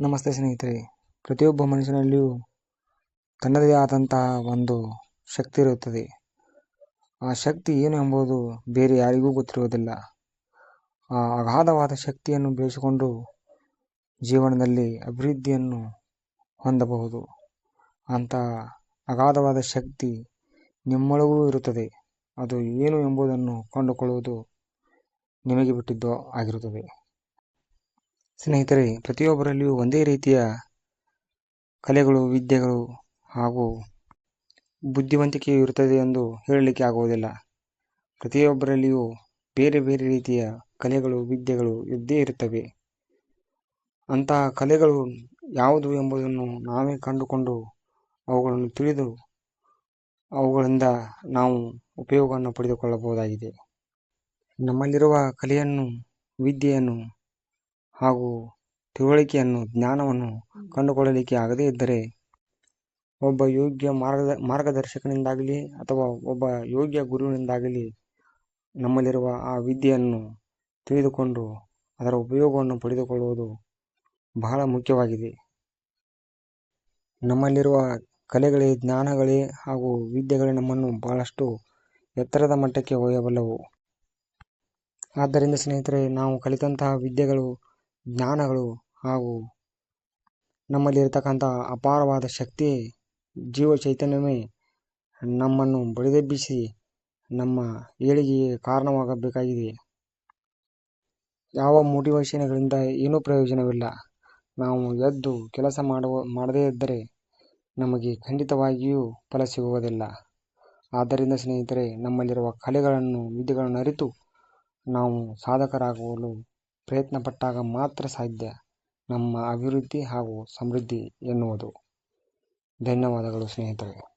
ನಮಸ್ತೆ ಸ್ನೇಹಿತರೆ. ಪ್ರತಿಯೊಬ್ಬ ಮನುಷ್ಯನಲ್ಲಿಯೂ ತನ್ನದೇ ಆದಂತಹ ಒಂದು ಶಕ್ತಿ ಇರುತ್ತದೆ. ಆ ಶಕ್ತಿ ಏನು ಎಂಬುದು ಬೇರೆ ಯಾರಿಗೂ ಗೊತ್ತಿರುವುದಿಲ್ಲ. ಆ ಅಗಾಧವಾದ ಶಕ್ತಿಯನ್ನು ಬೆಳೆಸಿಕೊಂಡು ಜೀವನದಲ್ಲಿ ಅಭಿವೃದ್ಧಿಯನ್ನು ಹೊಂದಬಹುದು. ಅಂತಹ ಅಗಾಧವಾದ ಶಕ್ತಿ ನಿಮ್ಮೊಳಗೂ ಇರುತ್ತದೆ. ಅದು ಏನು ಎಂಬುದನ್ನು ಕಂಡುಕೊಳ್ಳುವುದು ನಿಮಗೆ ಬಿಟ್ಟಿದ್ದು ಆಗಿರುತ್ತದೆ. ಸ್ನೇಹಿತರೆ, ಪ್ರತಿಯೊಬ್ಬರಲ್ಲಿಯೂ ಒಂದೇ ರೀತಿಯ ಕಲೆಗಳು, ವಿದ್ಯೆಗಳು ಹಾಗೂ ಬುದ್ಧಿವಂತಿಕೆಯು ಇರುತ್ತದೆ ಎಂದು ಹೇಳಲಿಕ್ಕೆ ಆಗುವುದಿಲ್ಲ. ಪ್ರತಿಯೊಬ್ಬರಲ್ಲಿಯೂ ಬೇರೆ ಬೇರೆ ರೀತಿಯ ಕಲೆಗಳು, ವಿದ್ಯೆಗಳು ಇದ್ದೇ ಇರುತ್ತವೆ. ಅಂತಹ ಕಲೆಗಳು ಯಾವುದು ಎಂಬುದನ್ನು ನಾವೇ ಕಂಡುಕೊಂಡು ಅವುಗಳನ್ನು ತಿಳಿದು ಅವುಗಳಿಂದ ನಾವು ಉಪಯೋಗವನ್ನು ಪಡೆದುಕೊಳ್ಳಬಹುದಾಗಿದೆ. ನಮ್ಮಲ್ಲಿರುವ ಕಲೆಯನ್ನು, ವಿದ್ಯೆಯನ್ನು ಹಾಗೂ ತಿಳುವಳಿಕೆಯನ್ನು ಜ್ಞಾನವನ್ನು ಕಂಡುಕೊಳ್ಳಲಿಕ್ಕೆ ಆಗದೇ ಇದ್ದರೆ ಒಬ್ಬ ಯೋಗ್ಯ ಮಾರ್ಗದ ಮಾರ್ಗದರ್ಶಕನಿಂದಾಗಲಿ ಅಥವಾ ಒಬ್ಬ ಯೋಗ್ಯ ಗುರುವಿನಿಂದಾಗಲಿ ನಮ್ಮಲ್ಲಿರುವ ಆ ವಿದ್ಯೆಯನ್ನು ತಿಳಿದುಕೊಂಡು ಅದರ ಉಪಯೋಗವನ್ನು ಪಡೆದುಕೊಳ್ಳುವುದು ಬಹಳ ಮುಖ್ಯವಾಗಿದೆ. ನಮ್ಮಲ್ಲಿರುವ ಕಲೆಗಳೇ ಜ್ಞಾನಗಳೇ ಹಾಗೂ ವಿದ್ಯೆಗಳೇ ನಮ್ಮನ್ನು ಬಹಳಷ್ಟು ಎತ್ತರದ ಮಟ್ಟಕ್ಕೆ ಒಯ್ಯಬಲ್ಲವು. ಆದ್ದರಿಂದ ಸ್ನೇಹಿತರೆ ನಾವು ಕಲಿತಂತಹ ವಿದ್ಯೆಗಳು ಜ್ಞಾನಗಳು ಹಾಗೂ ನಮ್ಮಲ್ಲಿ ಇರತಕ್ಕಂಥ ಅಪಾರವಾದ ಶಕ್ತಿ ಜೀವ ಚೈತನ್ಯವೇ ನಮ್ಮನ್ನು ಬಡಿದೆಬ್ಬಿಸಿ ನಮ್ಮ ಏಳಿಗೆಗೆ ಕಾರಣವಾಗಬೇಕಾಗಿದೆ. ಯಾವ ಮೋಟಿವೇಶನ್ಗಳಿಂದ ಏನೂ ಪ್ರಯೋಜನವಿಲ್ಲ. ನಾವು ಎದ್ದು ಕೆಲಸ ಮಾಡುವ, ಮಾಡದೇ ಇದ್ದರೆ ನಮಗೆ ಖಂಡಿತವಾಗಿಯೂ ಫಲ ಸಿಗುವುದಿಲ್ಲ. ಆದ್ದರಿಂದ ಸ್ನೇಹಿತರೆ, ನಮ್ಮಲ್ಲಿರುವ ಕಲೆಗಳನ್ನು ವಿದ್ಯೆಗಳನ್ನು ಅರಿತು ನಾವು ಸಾಧಕರಾಗಲು ಪ್ರಯತ್ನ ಪಟ್ಟಾಗ ಮಾತ್ರ ಸಾಧ್ಯ ನಮ್ಮ ಅಭಿವೃದ್ಧಿ ಹಾಗೂ ಸಮೃದ್ಧಿ ಎನ್ನುವುದು. ಧನ್ಯವಾದಗಳು ಸ್ನೇಹಿತರೆ.